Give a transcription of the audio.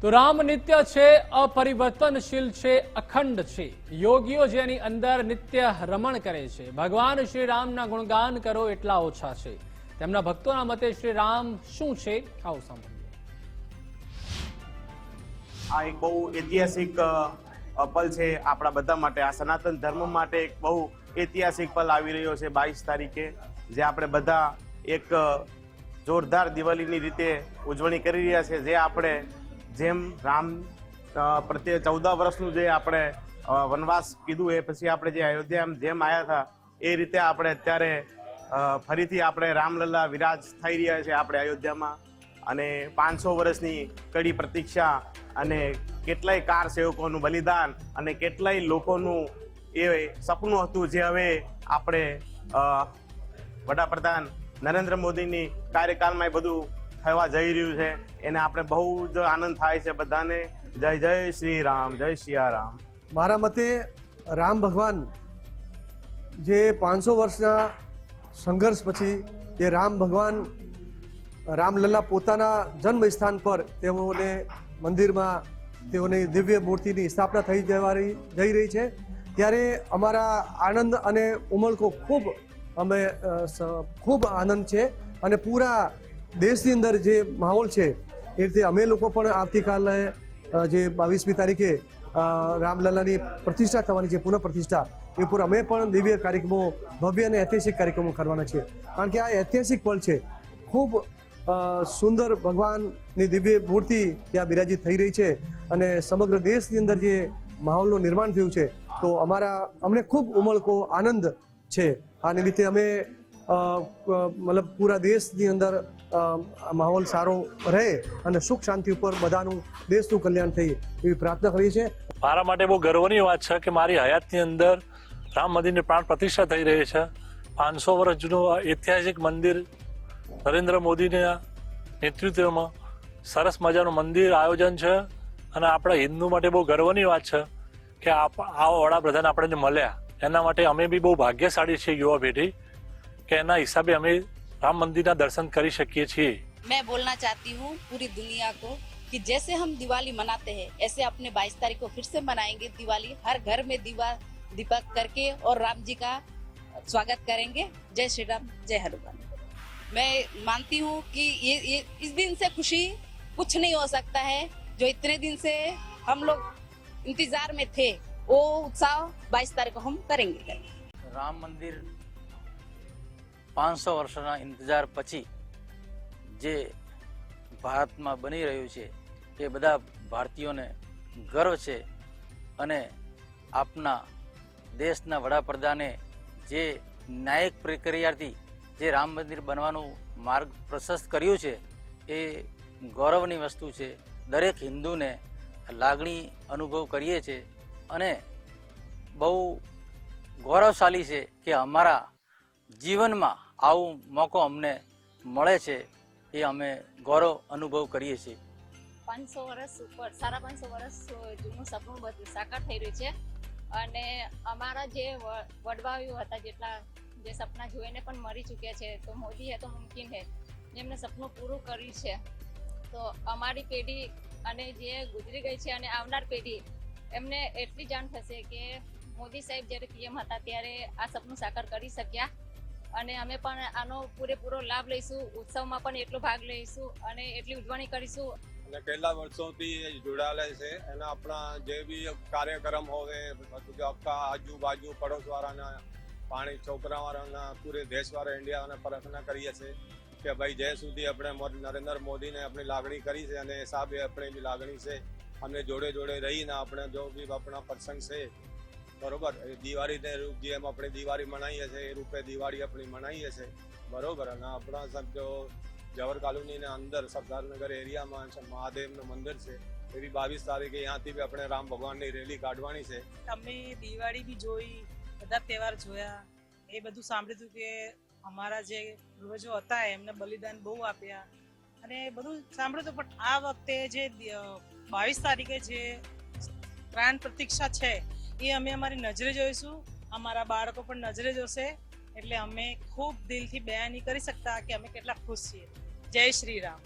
તો રામ નિત્ય છે, અપરિવર્તનશીલ છે, અખંડ છે. યોગીઓ જેની અંદર નિત્ય રમણ કરે છે. ભગવાન શ્રી રામના ગુણગાન કરો એટલા ઓછા છે. તેમના ભક્તોના મતે શ્રી રામ શું છે? આવું સાંભળીએ. આ એક બહુ ઐતિહાસિક પલ છે આપણા બધા માટે. આ સનાતન ધર્મ માટે એક બહુ ઐતિહાસિક પલ આવી રહ્યો છે બાવીસ તારીખે, જે આપણે બધા એક જોરદાર દિવાળીની રીતે ઉજવણી કરી રહ્યા છે. જે આપણે જેમ રામ પ્રત્યે ચૌદ વર્ષનું જે આપણે વનવાસ કીધું એ પછી આપણે જે અયોધ્યા જેમ આવ્યા હતા, એ રીતે આપણે અત્યારે ફરીથી આપણે રામલલ્લા વિરાજ થઈ રહ્યા છે આપણે અયોધ્યામાં. અને પાંચસો વર્ષની કડી પ્રતીક્ષા અને કેટલાય કાર સેવકોનું બલિદાન અને કેટલાય લોકોનું એ સપનું હતું જે હવે આપણે વડાપ્રધાન નરેન્દ્ર મોદીની કાર્યકાળમાં એ બધું થવા જઈ રહ્યું છે. એને આપણે બહુ જ આનંદ થાય છે બધાને. જય જય શ્રી રામ જય સિયારામ મારા મતે રામ ભગવાન જે પાંચસો વર્ષના સંઘર્ષ પછી જે રામ ભગવાન રામલલ્લા પોતાના જન્મ સ્થાન પર તેઓને મંદિરમાં તેઓની દિવ્ય મૂર્તિની સ્થાપના થઈ જવા જઈ રહી છે. ત્યારે અમારા આનંદ અને ઉમળકો ખૂબ અમે ખૂબ આનંદ છે. અને પૂરા દેશની અંદર જે માહોલ છે, એ રીતે અમે લોકો પણ આવતીકાલે જે બાવીસમી તારીખે રામલલાની પ્રતિષ્ઠા થવાની છે, પુનઃ પ્રતિષ્ઠા, એ પર અમે પણ દિવ્ય કાર્યક્રમો, ભવ્ય અને ઐતિહાસિક કાર્યક્રમો કરવાના છે. કારણ કે આ ઐતિહાસિક પલ છે. ખૂબ સુંદર ભગવાનની દિવ્ય મૂર્તિ ત્યાં બિરાજિત થઈ રહી છે અને સમગ્ર દેશની અંદર જે માહોલનું નિર્માણ થયું છે, તો અમારા, અમને ખૂબ ઉમળકો, આનંદ છે. આ નિમિત્તે અમે મતલબ પૂરા દેશની અંદર માહોલ સારો રહે અને સુખ શાંતિ ઉપર બધાનું દેશનું કલ્યાણ થઈ એવી પ્રાર્થના કરી છે મારા માટે બહુ ગર્વની વાત છે કે મારી હયાતની અંદર રામ મંદિરની પ્રાણ પ્રતિષ્ઠા થઈ રહી છે. પાંચસો વર્ષ જૂનું ઐતિહાસિક મંદિર નરેન્દ્ર મોદીના નેતૃત્વમાં સરસ મજાનું મંદિર આયોજન છે અને આપણા હિન્દુ માટે બહુ ગર્વની વાત છે કે આ વડાપ્રધાન આપણને મળ્યા. એના માટે અમે બી બહુ ભાગ્યશાળી છીએ યુવા પેઢી. કે એના હિસાબે અમે રામ મંદિરના દર્શન કરી શકીએ છીએ मैं बोलना चाहती हूँ पूरी दुनिया को कि जैसे हम दिवाली मनाते हैं ऐसे अपने 22 तारीख को फिर से मनाएंगे दिवाली हर घर में दीवा दीपक करके और राम जी का स्वागत करेंगे जय श्री राम जय हनुमान मैं मानती हूँ कि ये ये इस दिन से खुशी कुछ नहीं हो सकता है जो इतने दिन से हम लोग इंतजार में थे वो उत्साह 22 तारीख को हम करेंगे રામ મંદિર પાંચસો વર્ષના ઇંતજાર પછી જે ભારતમાં બની રહ્યું છે, એ બધા ભારતીયોને ગર્વ છે અને આપના દેશના વડાપ્રધાને જે ન્યાયિક પ્રક્રિયાથી જે રામ મંદિર બનવાનું માર્ગ પ્રશસ્ત કર્યું છે, એ ગૌરવની વસ્તુ છે. દરેક હિન્દુને લાગણી અનુભવ કરીએ છીએ અને બહુ ગૌરવશાળી છે કે અમારા જીવનમાં આવું મોકો અમને મળે છે એ અમે ગૌરવ અનુભવ કરીએ છીએ. પાંચસો વર્ષ ઉપર, સાડા પાંચસો વર્ષ જૂનું સપનું બધું, સાકાર થઈ રહ્યું છે. અને અમારા જે વડવાયુ હતા, જેટલા જે સપના જોઈને પણ મરી ચૂક્યા છે. તો મોદી હે તો મુમકિન હે. જેમને સપનું પૂરું કર્યું છે. તો અમારી પેઢી અને જે ગુજરી ગઈ છે અને આવનાર પેઢી, એમને એટલી જાણ થશે કે મોદી સાહેબ જ્યારે પીએમ હતા ત્યારે આ સપનું સાકાર કરી શક્યા. અને અમે પણ આનો પૂરેપૂરો લાભ લઈશું, ઉત્સવમાં પણ એટલો ભાગ લઈશું અને એટલી ઉજવણી કરીશું. અને કેટલા વર્ષોથી જોડાયેલા છે અને આપણા જે બી કાર્યક્રમ હોય આજુબાજુ પડોશવાળાના, પાણી છોકરાવાળાના, પૂરે દેશવાળા ઇન્ડિયાને પ્રાર્થના કરીએ છીએ કે ભાઈ જ્યાં સુધી આપણે નરેન્દ્ર મોદીને આપણી લાગણી કરી છે અને હિસાબે આપણે એની લાગણી છે, અમને જોડે જોડે રહીને આપણે જો બી આપણા પ્રસંગ છે બરોબર દિવાળીને રૂપ જેમ આપણે દિવાળી મનાવીએ છીએ, એ રૂપે દિવાળી આપણી મનાવીએ છીએ. બરોબર, અને આપણા સમજો જવર કોલોનીના અંદર સરદારનગર એરિયામાં મહાદેવનું મંદિર છે, એવી બાવીસ તારીખે અહીંયાથી બી આપણે રામ ભગવાનની રેલી કાઢવાની છે. અમે દિવાળી બી જોઈ, બધા તહેવાર જોયા, એ બધું સાંભળ્યું હતું કે અમારા જે પૂર્વજો હતા, એમને બલિદાન બહુ આપ્યા. અને બધું સાંભળ્યું હતું પણ આ વખતે જે બાવીસ તારીખે જે પ્રાણ પ્રતિક્ષા છે એ અમે અમારી નજરે જોઈશું. અમારા બાળકો પણ નજરે જોશે. એટલે અમે ખૂબ દિલથી બયાની કરી શકતા કે અમે કેટલા ખુશ છીએ. જય શ્રી રામ.